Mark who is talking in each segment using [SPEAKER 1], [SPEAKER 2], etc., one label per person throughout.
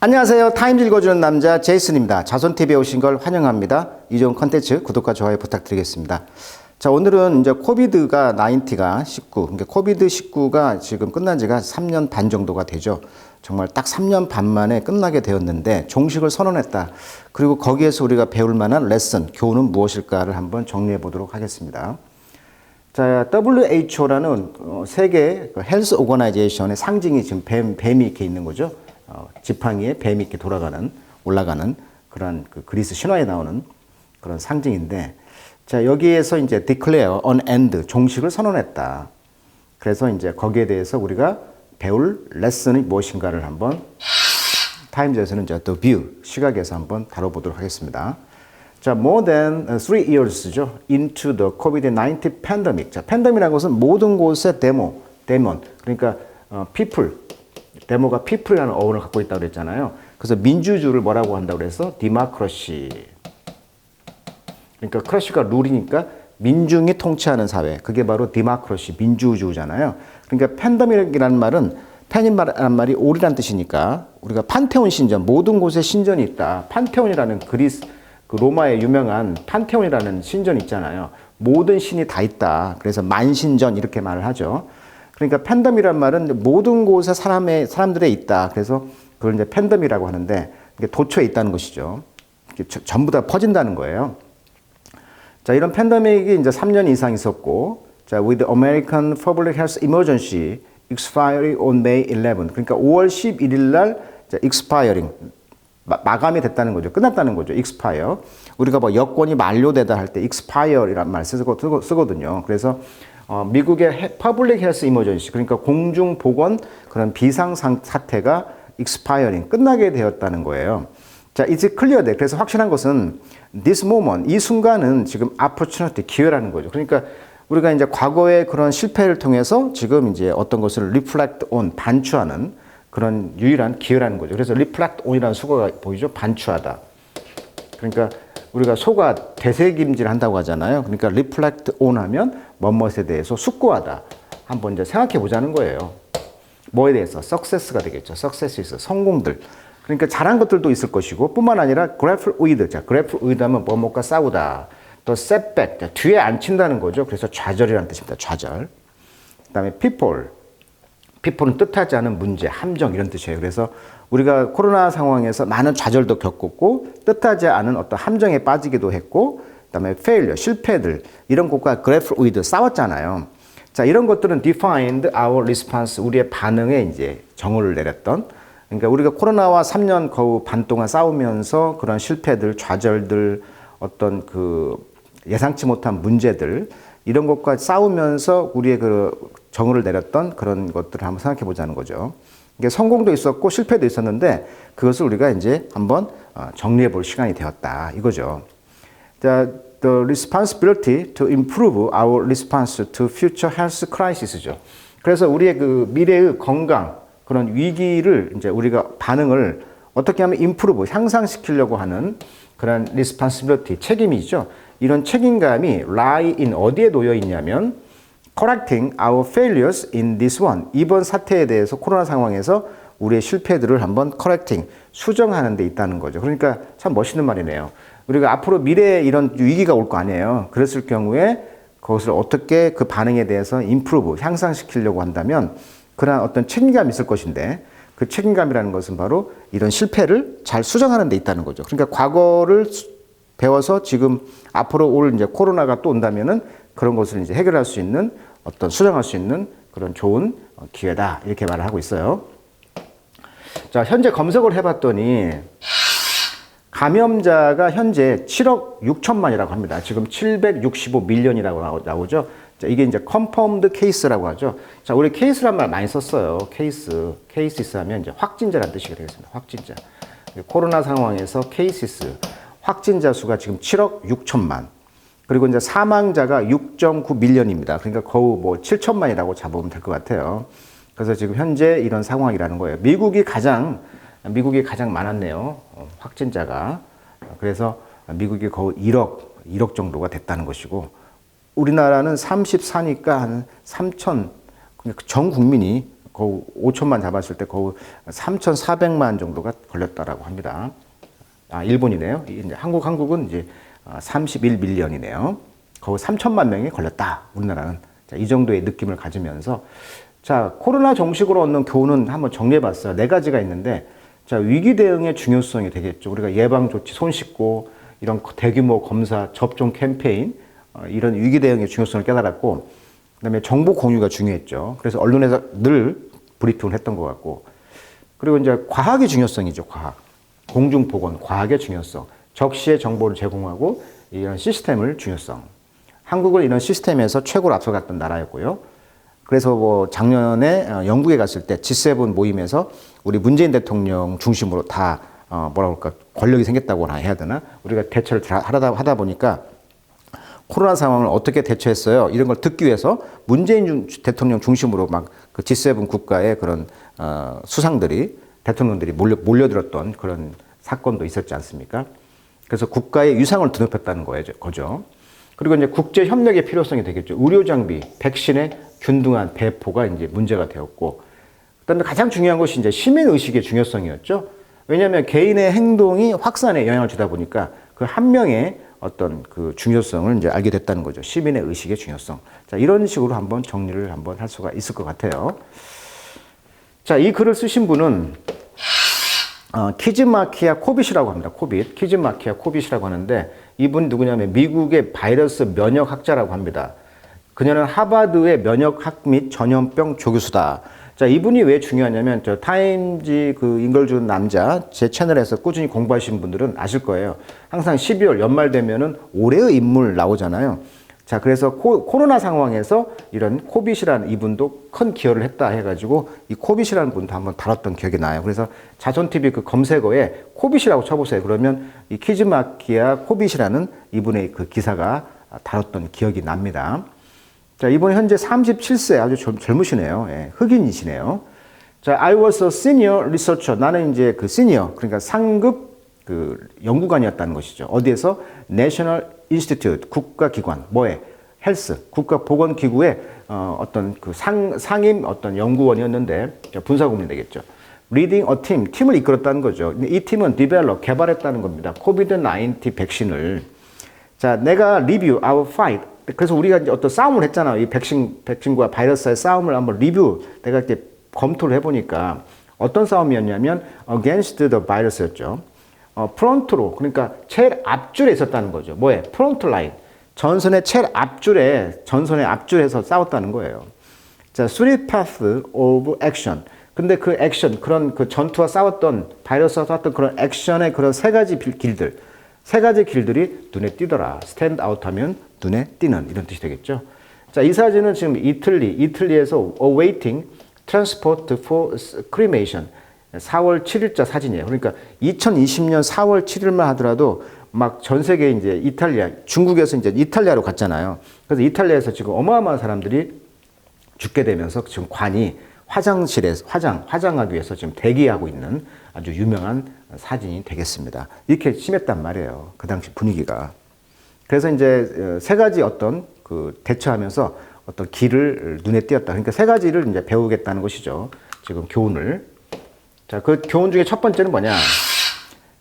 [SPEAKER 1] 안녕하세요. 타임즈 읽어주는 남자 제이슨입니다. 자손TV에 오신 걸 환영합니다. 이 좋은 컨텐츠 구독과 좋아요 부탁드리겠습니다. 자, 오늘은 이제 코비드가 19가 19, 그러니까 코비드 19가 지금 끝난 지가 3년 반 정도가 되죠. 정말 딱 3년 반 만에 끝나게 되었는데 종식을 선언했다. 그리고 거기에서 우리가 배울 만한 레슨, 교훈은 무엇일까를 한번 정리해 보도록 하겠습니다. 자, WHO라는 어, 세계 그 헬스 오거나이제이션의 상징이 지금 뱀, 뱀이 이렇게 있는 거죠. 어, 지팡이에 뱀이 이렇게 돌아가는, 올라가는 그런 그 그리스 신화에 나오는 그런 상징인데, 자, 여기에서 이제 declare an end, 종식을 선언했다. 그래서 이제 거기에 대해서 우리가 배울 레슨이 무엇인가를 한번 타임즈에서는 이제 The View 시각에서 한번 다뤄보도록 하겠습니다. 자, more than three years죠. into the COVID-19 pandemic. 자, 팬덤이라는 것은 모든 곳의 데모, 데몬. 그러니까 어, people. 데모가 people이라는 어원을 갖고 있다고 그랬잖아요. 그래서 민주주의를 뭐라고 한다고 그래서 democracy. 그러니까 크러쉬가 룰이니까 민중이 통치하는 사회. 그게 바로 디마크러시, 민주주의잖아요. 그러니까 팬덤이라는 말은 팬이라는 말이 올이란 뜻이니까 우리가 판테온 신전, 모든 곳에 신전이 있다. 판테온이라는 그리스, 그 로마의 유명한 판테온이라는 신전 있잖아요. 모든 신이 다 있다. 그래서 만신전 이렇게 말을 하죠. 그러니까 팬덤이란 말은 모든 곳에 사람의 사람들에 있다. 그래서 그걸 이제 팬덤이라고 하는데 도처에 있다는 것이죠. 전부 다 퍼진다는 거예요. 자, 이런 팬데믹이 이제 3년 이상 있었고, 자, with the American Public Health Emergency expiring on May 11. 그러니까 5월 11일 날 이제 expiring 마, 감이 됐다는 거죠. 끝났다는 거죠. expire. 우리가 뭐 여권이 만료되다 할 때 expire이란 말 쓰거든요. 그래서 어, 미국의 퍼블릭 헬스 이머전시 그러니까 공중 보건 그런 비상 사태가 expiring 끝나게 되었다는 거예요. 자, 이제 클리어돼. 그래서 확실한 것은 this moment 이 순간은 지금 opportunity 기회라는 거죠. 그러니까 우리가 이제 과거의 그런 실패를 통해서 지금 이제 어떤 것을 reflect on 반추하는 그런 유일한 기회라는 거죠. 그래서 reflect on이라는 수거가 보이죠. 반추하다. 그러니까 우리가 소가 대세김질 한다고 하잖아요. 그러니까 reflect on 하면 뭐뭇에 대해서 숙고하다. 한번 이제 생각해 보자는 거예요. 뭐에 대해서 success가 되겠죠. success 성공들. 그러니까 잘한 것들도 있을 것이고 뿐만 아니라 grapple with. 자, grapple with 하면 뭐뭐과 싸우다. 또 setback. 자, 뒤에 앉힌다는 거죠. 그래서 좌절이라는 뜻입니다. 좌절. 그다음에 people. people는 뜻하지 않은 문제, 함정 이런 뜻이에요. 그래서 우리가 코로나 상황에서 많은 좌절도 겪었고 뜻하지 않은 어떤 함정에 빠지기도 했고 그다음에 failure, 실패들 이런 것과 grapple with 싸웠잖아요. 자, 이런 것들은 defined our response 우리의 반응에 이제 정의를 내렸던 그러니까 우리가 코로나와 3년 거의 반 동안 싸우면서 그런 실패들, 좌절들, 어떤 그 예상치 못한 문제들 이런 것과 싸우면서 우리의 그 정의를 내렸던 그런 것들을 한번 생각해 보자는 거죠. 이게 성공도 있었고 실패도 있었는데 그것을 우리가 이제 한번 어, 정리해 볼 시간이 되었다 이거죠. 자, the responsibility to improve our response to future health crisis죠. 그래서 우리의 그 미래의 건강 그런 위기를 이제 우리가 반응을 어떻게 하면 improve 향상시키려고 하는 그런 responsibility 책임이죠. 이런 책임감이 lie in 어디에 놓여 있냐면 correcting our failures in this one. 이번 사태에 대해서 코로나 상황에서 우리의 실패들을 한번 correcting, 수정하는 데 있다는 거죠. 그러니까 참 멋있는 말이네요. 우리가 앞으로 미래에 이런 위기가 올 거 아니에요. 그랬을 경우에 그것을 어떻게 그 반응에 대해서 improve, 향상시키려고 한다면 그러한 어떤 책임감이 있을 것인데 그 책임감이라는 것은 바로 이런 실패를 잘 수정하는 데 있다는 거죠. 그러니까 과거를 배워서 지금 앞으로 올 이제 코로나가 또 온다면은 그런 것을 이제 해결할 수 있는 어떤 수정할 수 있는 그런 좋은 기회다 이렇게 말을 하고 있어요. 자 현재 검색을 해봤더니 감염자가 현재 7억 6천만이라고 합니다. 지금 765밀리언이라고 나오죠. 자, 이게 이제 confirmed case라고 하죠. 자, 우리 케이스란 말 많이 썼어요. 케이스. 케이시스 하면 이제 확진자라는 뜻이 되겠습니다. 확진자. 코로나 상황에서 케이시스. 확진자 수가 지금 7억 6천만. 그리고 이제 사망자가 6.9밀리언입니다. 그러니까 거의 뭐 7천만이라고 잡으면 될 것 같아요. 그래서 지금 현재 이런 상황이라는 거예요. 미국이 가장, 미국이 가장 많았네요. 어, 확진자가. 그래서 미국이 거의 1억, 1억 정도가 됐다는 것이고, 우리나라는 34니까 한 3천, 전 국민이 거의 5천만 잡았을 때 거의 3,400만 정도가 걸렸다라고 합니다. 아, 일본이네요. 이제 한국, 한국은 이제 31밀리언이네요. 거의 3천만 명이 걸렸다. 우리나라는. 자, 이 정도의 느낌을 가지면서 자, 코로나 정식으로 얻는 교훈은 한번 정리해 봤어요. 네 가지가 있는데 자, 위기 대응의 중요성이 되겠죠. 우리가 예방 조치, 손 씻고 이런 대규모 검사, 접종 캠페인 어, 이런 위기 대응의 중요성을 깨달았고 그다음에 정보 공유가 중요했죠. 그래서 언론에서 늘 브리핑을 했던 것 같고 그리고 이제 과학의 중요성이죠. 과학. 공중 보건, 과학의 중요성. 적시에 정보를 제공하고 이런 시스템을 중요성. 한국은 이런 시스템에서 최고로 앞서갔던 나라였고요. 그래서 뭐 작년에 어, 영국에 갔을 때 G7 모임에서 우리 문재인 대통령 중심으로 다 어, 뭐라 그럴까 권력이 생겼다고 해야 되나 우리가 대처를 다 하다 하다 보니까 코로나 상황을 어떻게 대처했어요? 이런 걸 듣기 위해서 문재인 대통령 중심으로 막그 G7 국가의 그런 어, 수상들이 대통령들이 몰려, 몰려들었던 그런 사건도 있었지 않습니까? 그래서 국가의 위상을 드높였다는 거죠. 그리고 이제 국제 협력의 필요성이 되겠죠. 의료 장비, 백신의 균등한 배포가 이제 문제가 되었고, 그다음에 가장 중요한 것이 이제 시민 의식의 중요성이었죠. 왜냐하면 개인의 행동이 확산에 영향을 주다 보니까 그 한 명의 어떤 그 중요성을 이제 알게 됐다는 거죠. 시민의 의식의 중요성. 자, 이런 식으로 한번 정리를 한번 할 수가 있을 것 같아요. 자, 이 글을 쓰신 분은 어, 키즈마키아 코빗이라고 합니다. 코빗. 키즈마키아 코빗이라고 하는데 이분 누구냐면 미국의 바이러스 면역학자라고 합니다. 그녀는 하버드의 면역학 및 전염병 조교수다. 자, 이분이 왜 중요하냐면 저 타임지 그 인걸 준 남자 제 채널에서 꾸준히 공부하신 분들은 아실 거예요. 항상 12월 연말 되면은 올해의 인물 나오잖아요. 자, 그래서 코, 코로나 상황에서 이런 코빗이라는 이분도 큰 기여를 했다 해가지고 이 코빗이라는 분도 한번 다뤘던 기억이 나요. 그래서 자존TV 그 검색어에 코빗이라고 쳐보세요. 그러면 이 키즈마키아 코빗이라는 이분의 그 기사가 다뤘던 기억이 납니다. 자, 이분 현재 37세 아주 젊으시네요. 예, 흑인이시네요. 자, I was a senior researcher. 나는 이제 그 시니어, 그러니까 상급 그 연구관이었다는 것이죠. 어디에서? National Institute, 국가기관, 뭐에? 헬스, 국가보건기구의 어, 어떤 그 상, 상임 어떤 연구원이었는데, 분사구문이 되겠죠. Leading a team, 팀을 이끌었다는 거죠. 이 팀은 develop, 개발했다는 겁니다. COVID-19 백신을. 자, 내가 리뷰, our fight. 그래서 우리가 이제 어떤 싸움을 했잖아. 이 백신, 백신과 바이러스의 싸움을 한번 리뷰, 내가 이렇게 검토를 해보니까 어떤 싸움이었냐면 against the virus였죠. 어, 프론트로 그러니까 제일 앞줄에 있었다는 거죠. 뭐에? 프론트 라인. 전선의 제일 앞줄에 전선의 앞줄에서 싸웠다는 거예요. 자, three path of action. 근데 그 액션, 그런 그 전투와 싸웠던 바이러스와 싸웠던 그런 액션의 그런 세 가지 길들, 세 가지 길들이 눈에 띄더라. 스탠드 아웃하면 눈에 띄는 이런 뜻이 되겠죠. 자, 이 사진은 지금 이틀리, 이틀리에서 awaiting transport for cremation. 4월 7일자 사진이에요. 그러니까 2020년 4월 7일만 하더라도 막 전 세계 이제 이탈리아, 중국에서 이제 이탈리아로 갔잖아요. 그래서 이탈리아에서 지금 어마어마한 사람들이 죽게 되면서 지금 관이 화장실에 화장 화장하기 위해서 지금 대기하고 있는 아주 유명한 사진이 되겠습니다. 이렇게 심했단 말이에요. 그 당시 분위기가. 그래서 이제 세 가지 어떤 그 대처하면서 어떤 길을 눈에 띄었다. 그러니까 세 가지를 이제 배우겠다는 것이죠. 지금 교훈을. 자, 그 교훈 중에 첫 번째는 뭐냐?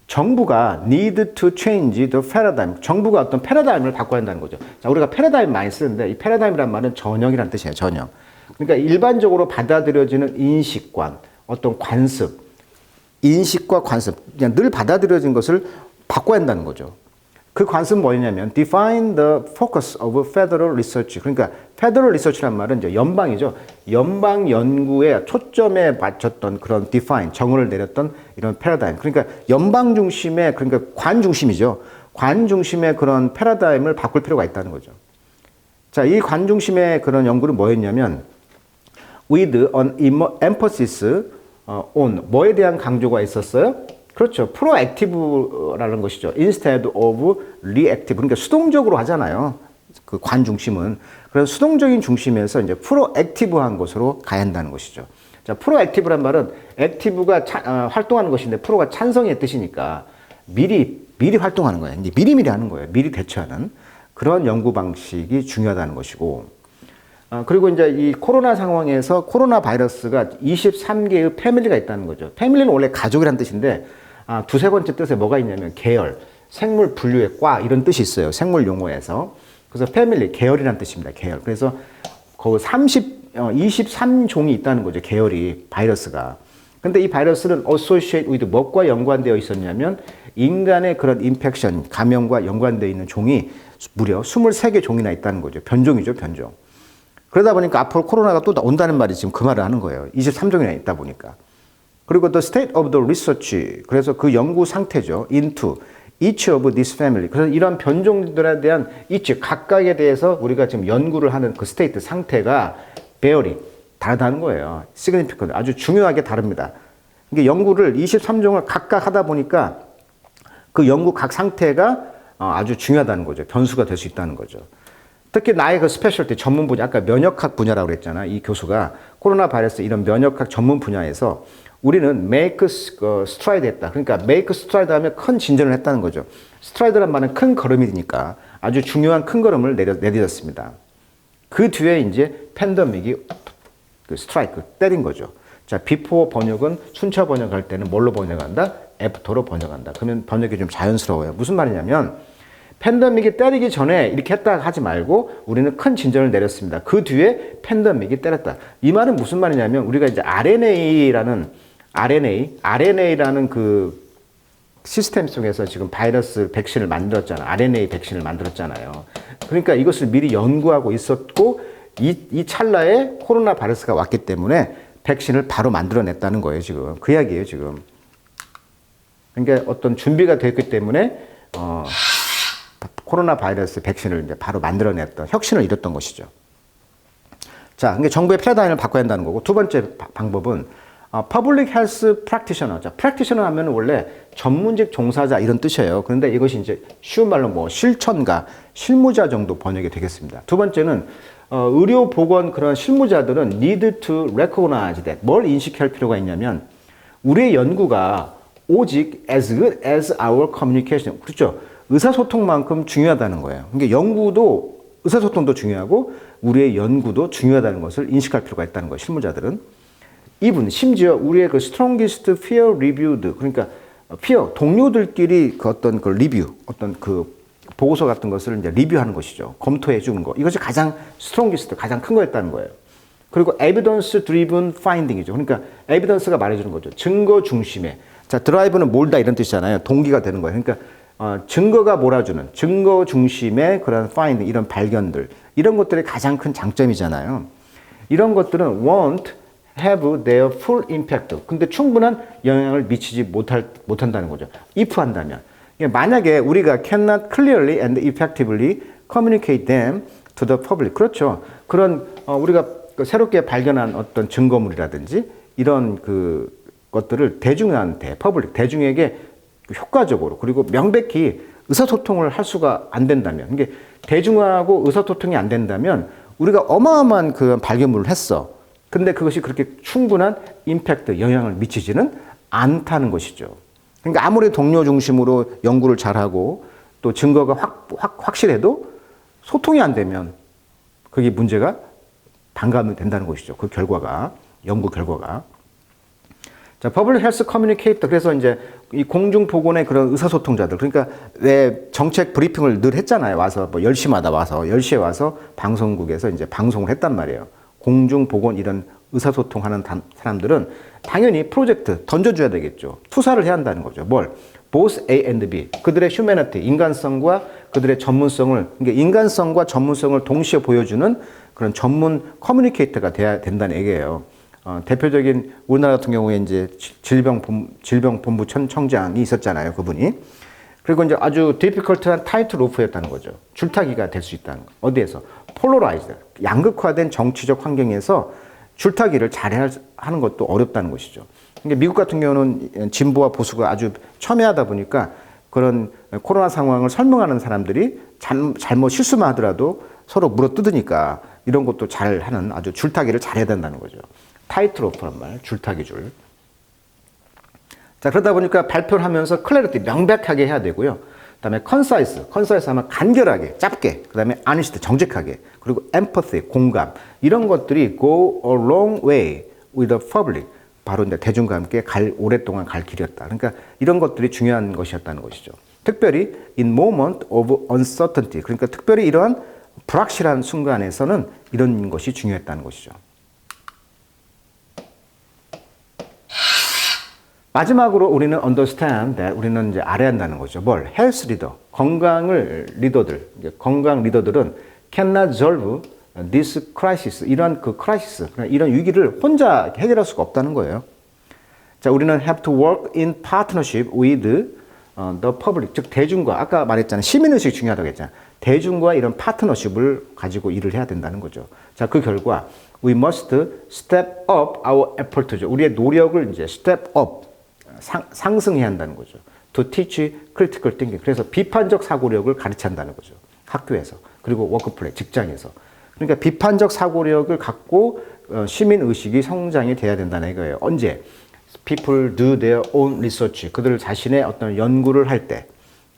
[SPEAKER 1] 정부가 need to change the paradigm. 정부가 어떤 패러다임을 바꿔야 한다는 거죠. 자, 우리가 패러다임 많이 쓰는데 이 패러다임이란 말은 전형이란 뜻이에요. 전형. 그러니까 일반적으로 받아들여지는 인식관, 어떤 관습, 인식과 관습, 그냥 늘 받아들여진 것을 바꿔야 한다는 거죠. 그 관습은 뭐냐면 define the focus of federal research. 그러니까 federal research란 말은 이제 연방이죠. 연방 연구에 초점에 맞췄던 그런 define 정의를 내렸던 이런 패러다임. 그러니까 연방 중심의 그러니까 관 중심이죠. 관 중심의 그런 패러다임을 바꿀 필요가 있다는 거죠. 자, 이 관 중심의 그런 연구는 뭐였냐면 with an emphasis on 뭐에 대한 강조가 있었어요? 그렇죠. 프로액티브라는 것이죠. instead of reactive. 그러니까 수동적으로 하잖아요. 그 관 중심은. 그래서 수동적인 중심에서 이제 프로액티브한 것으로 가야 한다는 것이죠. 자, 프로액티브란 말은 액티브가 차, 어, 활동하는 것인데 프로가 찬성의 뜻이니까 미리 미리 활동하는 거예요. 이제 미리미리 하는 거예요. 미리 대처하는 그런 연구 방식이 중요하다는 것이고 어, 그리고 이제 이 코로나 상황에서 코로나 바이러스가 23개의 패밀리가 있다는 거죠. 패밀리는 원래 가족이란 뜻인데 아, 두세 번째 뜻에 뭐가 있냐면 계열, 생물 분류의 과 이런 뜻이 있어요. 생물 용어에서. 그래서 패밀리, 계열이란 뜻입니다. 계열. 그래서 거의 30, 어, 23종이 있다는 거죠. 계열이 바이러스가. 근데 이 바이러스는 associate with 뭐과 연관되어 있었냐면 인간의 그런 인펙션, 감염과 연관되어 있는 종이 무려 23개 종이나 있다는 거죠. 변종이죠, 변종. 그러다 보니까 앞으로 코로나가 또 온다는 말이 지금 그 말을 하는 거예요. 23종이나 있다 보니까. 그리고 the state of the research. 그래서 그 연구 상태죠. into each of this family. 그래서 이런 변종들에 대한 each 각각에 대해서 우리가 지금 연구를 하는 그 스테이트 상태가 vary 다르다는 거예요. significant 아주 중요하게 다릅니다. 이게 연구를 23종을 각각 하다 보니까 그 연구 각 상태가 어, 아주 중요하다는 거죠. 변수가 될 수 있다는 거죠. 특히 나의 그 스페셜티 전문 분야, 아까 면역학 분야라고 그랬잖아. 이 교수가 코로나 바이러스 이런 면역학 전문 분야에서 우리는 make stride 했다. 그러니까 make stride 하면 큰 진전을 했다는 거죠. stride란 말은 큰 걸음이니까 아주 중요한 큰 걸음을 내려, 내딛었습니다. 그 뒤에 이제 팬데믹이 그 스트라이크 때린 거죠. 자, 비포 번역은 순차 번역할 때는 뭘로 번역한다? 애프터로 번역한다. 그러면 번역이 좀 자연스러워요. 무슨 말이냐면 팬데믹이 때리기 전에 이렇게 했다 하지 말고 우리는 큰 진전을 내렸습니다. 그 뒤에 팬데믹이 때렸다. 이 말은 무슨 말이냐면 우리가 이제 RNA라는 RNA, RNA라는 그 시스템 속에서 지금 바이러스 백신을 만들었잖아. RNA 백신을 만들었잖아요. 그러니까 이것을 미리 연구하고 있었고 이, 이 찰나에 코로나 바이러스가 왔기 때문에 백신을 바로 만들어냈다는 거예요, 지금. 그 이야기예요, 지금. 그러니까 어떤 준비가 됐기 때문에 어, 코로나 바이러스 백신을 이제 바로 만들어냈던 혁신을 이뤘던 것이죠. 자, 그러니까 정부의 패러다임을 바꿔야 한다는 거고 두 번째 바, 방법은 어, public health practitioner. 자, practitioner 하면 원래 전문직 종사자 이런 뜻이에요. 그런데 이것이 이제 쉬운 말로 뭐 실천가, 실무자 정도 번역이 되겠습니다. 두 번째는 어, 의료 보건 그런 실무자들은 need to recognize that 뭘 인식할 필요가 있냐면 우리의 연구가 오직 as good as our communication 그렇죠 의사소통만큼 중요하다는 거예요. 그러니까 연구도 의사소통도 중요하고 우리의 연구도 중요하다는 것을 인식할 필요가 있다는 거예요. 실무자들은 이분 심지어 우리의 그 strongest peer reviewed 그러니까 peer 동료들끼리 그 어떤 그 리뷰 어떤 그 보고서 같은 것을 이제 리뷰하는 것이죠. 검토해 주는 거. 이것이 가장 스트롱기스트, 가장 큰 거였다는 거예요. 그리고 evidence driven finding이죠. 그러니까 evidence가 말해 주는 거죠. 증거 중심에. 자, 드라이브는 몰다 이런 뜻이잖아요. 동기가 되는 거예요. 그러니까 어, 증거가 몰아주는 증거 중심의 그런 finding, 이런 발견들, 이런 것들이 가장 큰 장점이잖아요. 이런 것들은 won't have their full impact. 근데 충분한 영향을 미치지 못할, 못한다는 거죠. if 한다면. 만약에 우리가 cannot clearly and effectively communicate them to the public. 그렇죠. 그런 어, 우리가 그 새롭게 발견한 어떤 증거물이라든지 이런 그 것들을 대중한테 퍼블릭 대중에게 효과적으로 그리고 명백히 의사소통을 할 수가 안 된다면 이게 대중하고 의사소통이 안 된다면 우리가 어마어마한 그 발견물을 했어. 근데 그것이 그렇게 충분한 임팩트 영향을 미치지는 않다는 것이죠. 그러니까 아무리 동료 중심으로 연구를 잘하고 또 증거가 확, 확, 확실해도 소통이 안 되면 그게 문제가 반감이 된다는 것이죠. 그 결과가, 연구 결과가. 자, Public Health Communicator. 그래서 이제 이 공중보건의 그런 의사소통자들. 그러니까 왜 정책 브리핑을 늘 했잖아요. 와서 뭐 10시마다 와서, 10시에 와서 방송국에서 이제 방송을 했단 말이에요. 공중보건 이런 의사소통하는 사람들은 당연히 프로젝트 던져줘야 되겠죠. 투사를 해야 한다는 거죠. 뭘? both A and B. 그들의 휴메니티, 인간성과 그들의 전문성을, 그러니까 인간성과 전문성을 동시에 보여주는 그런 전문 커뮤니케이터가 돼야 된다는 얘기예요. 어, 대표적인 우리나라 같은 경우에 이제 질병본, 질병본부 청장이 있었잖아요. 그분이. 그리고 이제 아주 디피컬트한 타이틀 오프였다는 거죠. 줄타기가 될 수 있다는 거. 어디에서? 폴로라이즈, 양극화된 정치적 환경에서 줄타기를 잘 하는 것도 어렵다는 것이죠. 미국 같은 경우는 진보와 보수가 아주 첨예하다 보니까 그런 코로나 상황을 설명하는 사람들이 잘못 실수만 하더라도 서로 물어 뜯으니까 이런 것도 잘 하는 아주 줄타기를 잘해야 된다는 거죠. 타이트로프란 말, 줄타기 줄. 자, 그러다 보니까 발표를 하면서 클래리티 명백하게 해야 되고요. 그다음에 concise, concise 하면 간결하게, 짧게. 그다음에 honest, 정직하게. 그리고 empathy, 공감. 이런 것들이 go a long way with the public. 바로 이제 대중과 함께 갈 오랫동안 갈 길이었다. 그러니까 이런 것들이 중요한 것이었다는 것이죠. 특별히 in moment of uncertainty. 그러니까 특별히 이러한 불확실한 순간에서는 이런 것이 중요했다는 것이죠. 마지막으로 우리는 understand that 우리는 이제 알아야 한다는 거죠. 뭘? health leader. 건강을 리더들, 건강 리더들은 cannot solve this crisis. 이런 그 crisis, 이런 위기를 혼자 해결할 수가 없다는 거예요. 자, 우리는 have to work in partnership with 어, the public, 즉 대중과 아까 말했잖아요. 시민 의식이 중요하다고 했잖아요. 대중과 이런 파트너십을 가지고 일을 해야 된다는 거죠. 자, 그 결과 we must step up our effort죠. 우리의 노력을 이제 step up 상, 상승해야 한다는 거죠. To teach critical thinking. 그래서 비판적 사고력을 가르쳐야 한다는 거죠. 학교에서 그리고 워크플레이 직장에서. 그러니까 비판적 사고력을 갖고 어, 시민 의식이 성장이 돼야 된다는 거예요. 언제? People do their own research. 그들 자신의 어떤 연구를 할 때,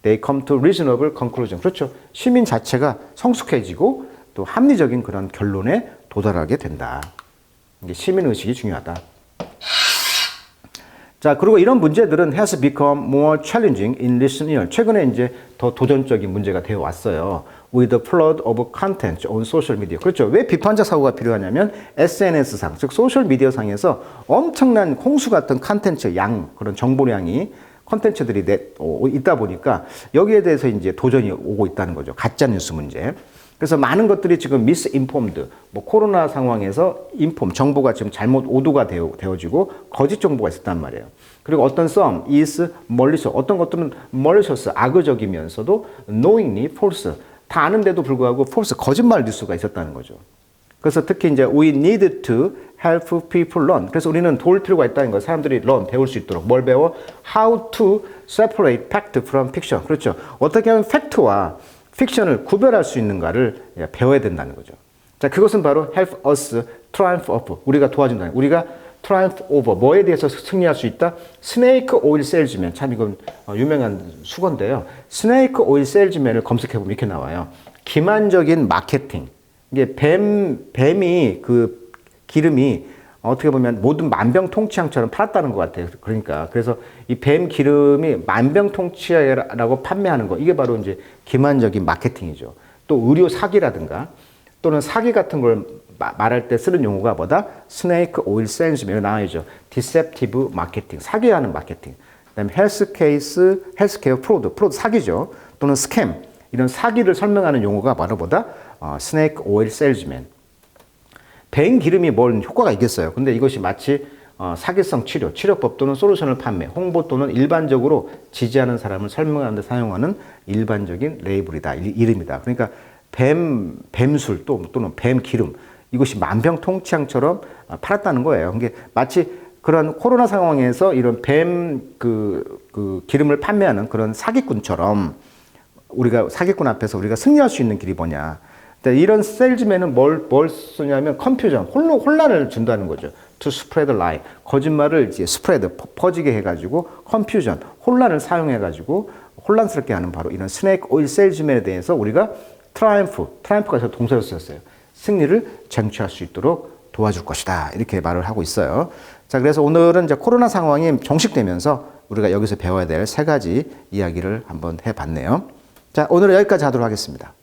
[SPEAKER 1] they come to reasonable conclusion. 그렇죠. 시민 자체가 성숙해지고 또 합리적인 그런 결론에 도달하게 된다. 시민 의식이 중요하다. 자, 그리고 이런 문제들은 has become more challenging in recent years. 최근에 이제 더 도전적인 문제가 되어 왔어요. With the flood of content on social media. 그렇죠. 왜 비판적 사고가 필요하냐면 SNS상, 즉 소셜 미디어 상에서 엄청난 홍수 같은 컨텐츠 양, 그런 정보량이 컨텐츠들이 내, 어, 있다 보니까 여기에 대해서 이제 도전이 오고 있다는 거죠. 가짜 뉴스 문제. 그래서 많은 것들이 지금 misinformed, 뭐 코로나 상황에서 인폼, 정보가 지금 잘못 오도가 되어, 되어지고 거짓 정보가 있었단 말이에요. 그리고 어떤 some is malicious, 어떤 것들은 malicious, 악의적이면서도 knowingly false, 다 아는데도 불구하고 false, 거짓말 뉴스가 있었다는 거죠. 그래서 특히 이제 we need to help people learn. 그래서 우리는 도울 필요가 있다는 거예요. 사람들이 learn, 배울 수 있도록. 뭘 배워? How to separate fact from fiction. 그렇죠. 어떻게 하면 팩트와 픽션을 구별할 수 있는가를 배워야 된다는 거죠. 자, 그것은 바로 help us triumph over. 우리가 도와준다는 우리가 triumph over. 뭐에 대해서 승리할 수 있다? 스네이크 오일 세일즈맨. 참 이건 어, 유명한 수건데요. 스네이크 오일 세일즈맨을 검색해 보면 이렇게 나와요. 기만적인 마케팅. 이게 뱀, 뱀이 그 기름이 어떻게 보면 모든 만병통치약처럼 팔았다는 것 같아요. 그러니까 그래서 이 뱀 기름이 만병통치약이라고 판매하는 거 이게 바로 이제 기만적인 마케팅이죠. 또 의료 사기라든가 또는 사기 같은 걸 마- 말할 때 쓰는 용어가 뭐다? 스네이크 오일 세일즈맨 나와야죠. 디셉티브 마케팅 사기하는 마케팅. 그다음에 헬스 케이스 헬스케어 프로드 프로드 사기죠. 또는 스캠 이런 사기를 설명하는 용어가 바로 뭐다? 어, 스네이크 오일 세일즈맨. 뱅 기름이 뭘 효과가 있겠어요. 근데 이것이 마치 어, 사기성 치료, 치료법 또는 솔루션을 판매, 홍보 또는 일반적으로 지지하는 사람을 설명하는 데 사용하는 일반적인 레이블이다, 이- 이름이다. 그러니까 뱀, 뱀술 또, 또는 뱀 기름, 이것이 만병통치약처럼 어, 팔았다는 거예요. 이게 마치 그런 코로나 상황에서 이런 뱀 그, 그 기름을 판매하는 그런 사기꾼처럼 우리가 사기꾼 앞에서 우리가 승리할 수 있는 길이 뭐냐. 근데 이런 세일즈맨은 뭘, 뭘 쓰냐면 컨퓨전, 혼란, 혼란을 준다는 거죠. to spread lie. 거짓말을 이제 스프레드, 퍼지게 해가지고 컨퓨전, 혼란을 사용해가지고 혼란스럽게 하는 바로 이런 스네이크 오일 세일즈맨에 대해서 우리가 트라이언프, 트라이언프가 저 동사로 쓰였어요. 승리를 쟁취할 수 있도록 도와줄 것이다. 이렇게 말을 하고 있어요. 자, 그래서 오늘은 이제 코로나 상황이 종식되면서 우리가 여기서 배워야 될 세 가지 이야기를 한번 해봤네요. 자, 오늘은 여기까지 하도록 하겠습니다.